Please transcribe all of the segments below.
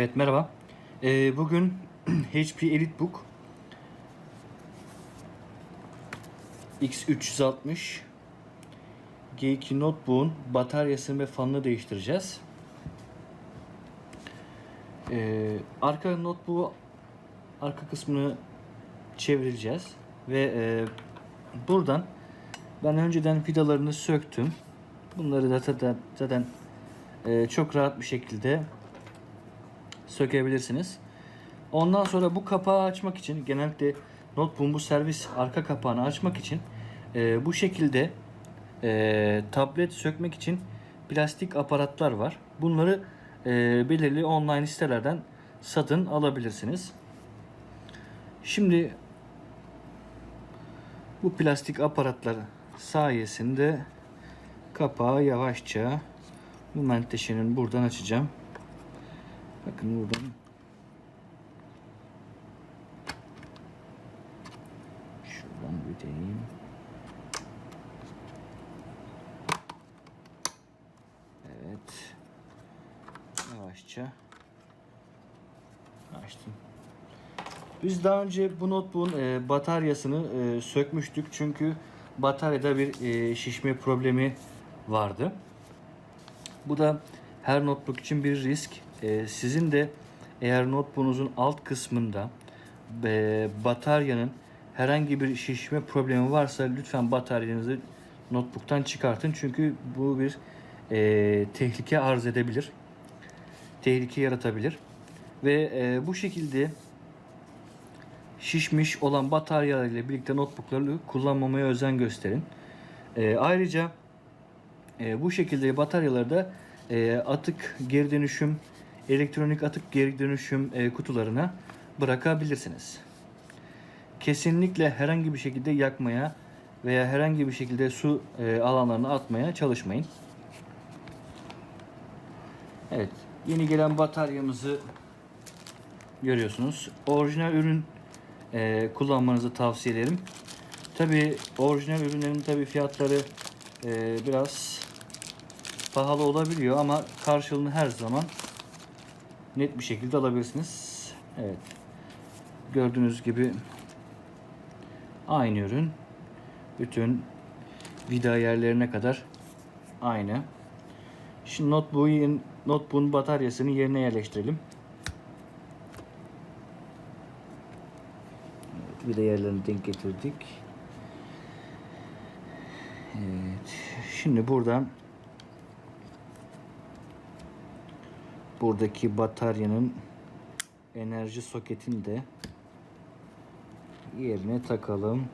Evet merhaba. Ee, bugün HP EliteBook X360 G2 Notebook'un bataryasını ve fanını değiştireceğiz. Ee, arka notebook'u arka kısmını çevireceğiz ve e, buradan ben önceden vidalarını söktüm. Bunları da zaten, zaten e, çok rahat bir şekilde sökebilirsiniz. Ondan sonra bu kapağı açmak için genellikle notebook'un bu servis arka kapağını açmak için e, bu şekilde e, tablet sökmek için plastik aparatlar var. Bunları e, belirli online sitelerden satın alabilirsiniz. Şimdi bu plastik aparatlar sayesinde kapağı yavaşça bu menteşenin buradan açacağım. Bakın buradan şuradan büteyim. Evet. Yavaşça açtım. Biz daha önce bu notebook'un e, bataryasını e, sökmüştük çünkü bataryada bir e, şişme problemi vardı. Bu da her notebook için bir risk. E, sizin de eğer notebook'unuzun alt kısmında e, bataryanın herhangi bir şişme problemi varsa lütfen bataryanızı notebook'tan çıkartın. Çünkü bu bir e, tehlike arz edebilir. Tehlike yaratabilir. Ve e, bu şekilde şişmiş olan bataryalar ile birlikte notebookları kullanmamaya özen gösterin. E, ayrıca e, bu şekilde bataryaları da e, atık geri dönüşüm, elektronik atık geri dönüşüm e, kutularına bırakabilirsiniz. Kesinlikle herhangi bir şekilde yakmaya veya herhangi bir şekilde su e, alanlarına atmaya çalışmayın. Evet, yeni gelen bataryamızı görüyorsunuz. Orijinal ürün e, kullanmanızı tavsiye ederim. Tabi orijinal ürünlerin tabi fiyatları e, biraz pahalı olabiliyor ama karşılığını her zaman net bir şekilde alabilirsiniz. Evet. Gördüğünüz gibi aynı ürün. Bütün vida yerlerine kadar aynı. Şimdi notebook'un notebook'un bataryasını yerine yerleştirelim. Vida yerlerini denk getirdik. Evet. Şimdi buradan buradaki bataryanın enerji soketini de yerine takalım.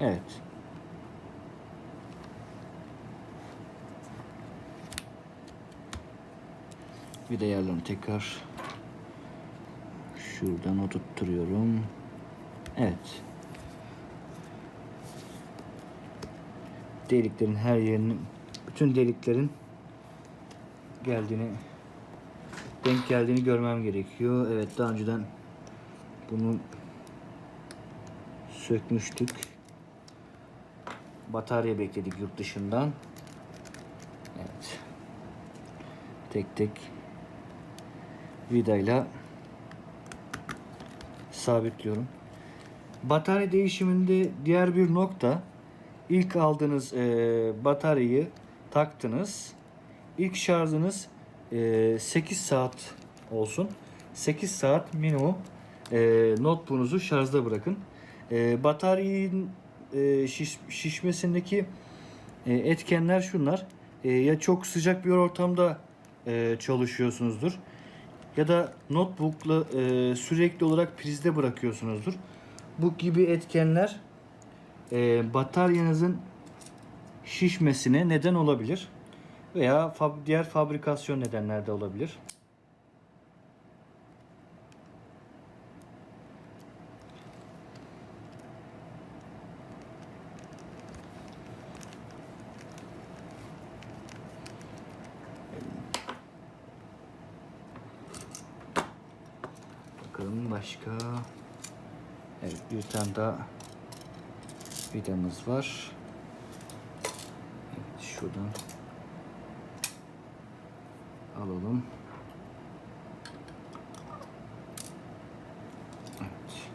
Evet. Bir de yerlerini tekrar şuradan oturtturuyorum. Evet. Deliklerin her yerinin bütün deliklerin geldiğini denk geldiğini görmem gerekiyor. Evet daha önceden bunu sökmüştük. Batarya bekledik yurt dışından. Evet. Tek tek vidayla sabitliyorum. Batarya değişiminde diğer bir nokta ilk aldığınız e, bataryayı taktınız. İlk şarjınız e, 8 saat olsun. 8 saat minimum e, notebook'unuzu şarjda bırakın. E, bataryanın e, şiş, şişmesindeki e, etkenler şunlar. E, ya çok sıcak bir ortamda e, çalışıyorsunuzdur ya da notebook'la e, sürekli olarak prizde bırakıyorsunuzdur. Bu gibi etkenler e, bataryanızın şişmesine neden olabilir veya fab diğer fabrikasyon nedenler de olabilir. Bakalım başka. Evet bir tane daha vidamız var. Evet şuradan alalım. Evet.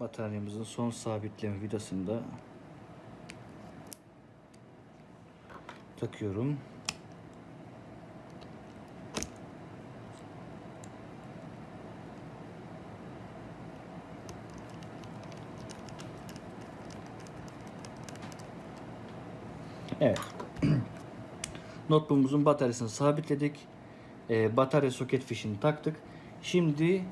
Bataryamızın son sabitleme vidasını da takıyorum. Evet. Notebook'umuzun bataryasını sabitledik. Ee, batarya soket fişini taktık. Şimdi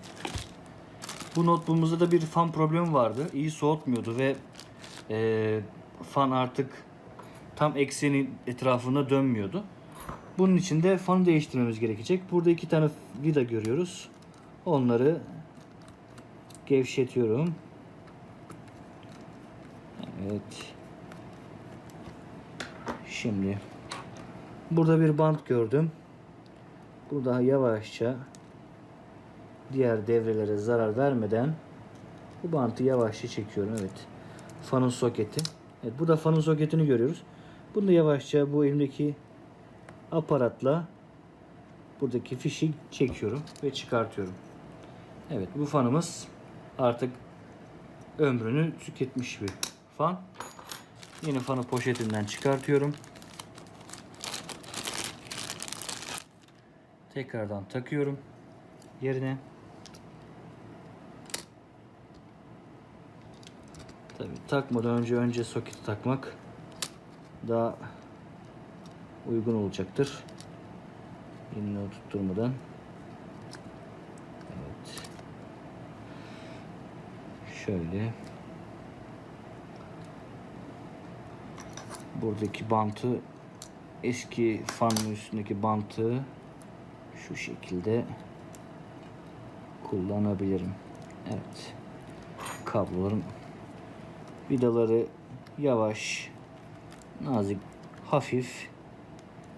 bu notebook'umuzda da bir fan problemi vardı. İyi soğutmuyordu ve e, fan artık tam eksenin etrafında dönmüyordu. Bunun için de fanı değiştirmemiz gerekecek. Burada iki tane vida görüyoruz. Onları gevşetiyorum. Evet. Şimdi burada bir bant gördüm. Burada yavaşça diğer devrelere zarar vermeden bu bantı yavaşça çekiyorum. Evet. Fanın soketi. Evet, burada fanın soketini görüyoruz. Bunu da yavaşça bu elimdeki aparatla buradaki fişi çekiyorum ve çıkartıyorum. Evet bu fanımız artık ömrünü tüketmiş bir fan. Yeni fanı poşetinden çıkartıyorum. Tekrardan takıyorum yerine. Tabii takmadan önce önce soketi takmak daha uygun olacaktır. Yine oturtturmadan. Evet. Şöyle. Buradaki bantı eski fanın üstündeki bantı şu şekilde kullanabilirim. Evet. Kabloların vidaları yavaş, nazik, hafif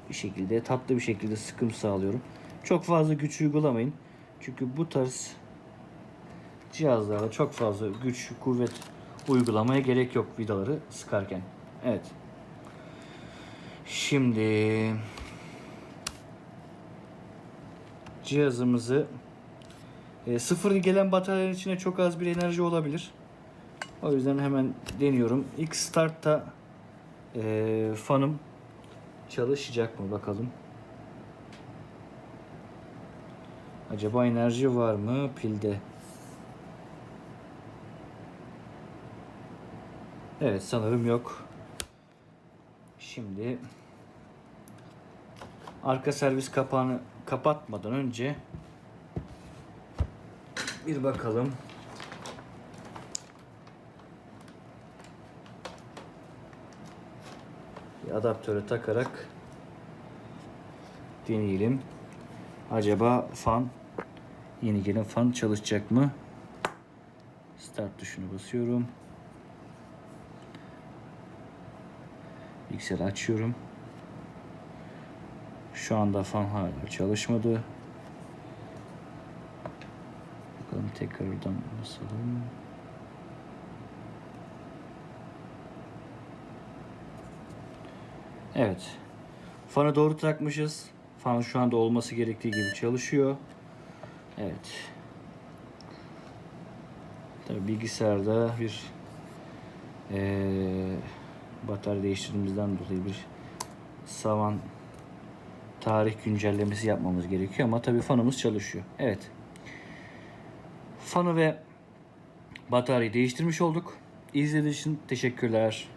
bir şekilde tatlı bir şekilde sıkım sağlıyorum. Çok fazla güç uygulamayın. Çünkü bu tarz cihazlarda çok fazla güç, kuvvet uygulamaya gerek yok vidaları sıkarken. Evet. Şimdi cihazımızı e, sıfır gelen bataryanın içine çok az bir enerji olabilir. O yüzden hemen deniyorum. İlk startta e, fanım çalışacak mı bakalım. Acaba enerji var mı pilde? Evet sanırım yok. Şimdi arka servis kapağını kapatmadan önce bir bakalım. Bir adaptöre takarak deneyelim. Acaba fan yeni gelen fan çalışacak mı? Start tuşunu basıyorum. Bilgisayarı açıyorum. Şu anda fan hala çalışmadı. Bakalım tekrardan basalım. Evet. Fanı doğru takmışız. Fan şu anda olması gerektiği gibi çalışıyor. Evet. Tabii bilgisayarda bir eee batarya değiştirdiğimizden dolayı bir savan tarih güncellemesi yapmamız gerekiyor ama tabii fanımız çalışıyor. Evet. Fanı ve bataryayı değiştirmiş olduk. İzlediğiniz için teşekkürler.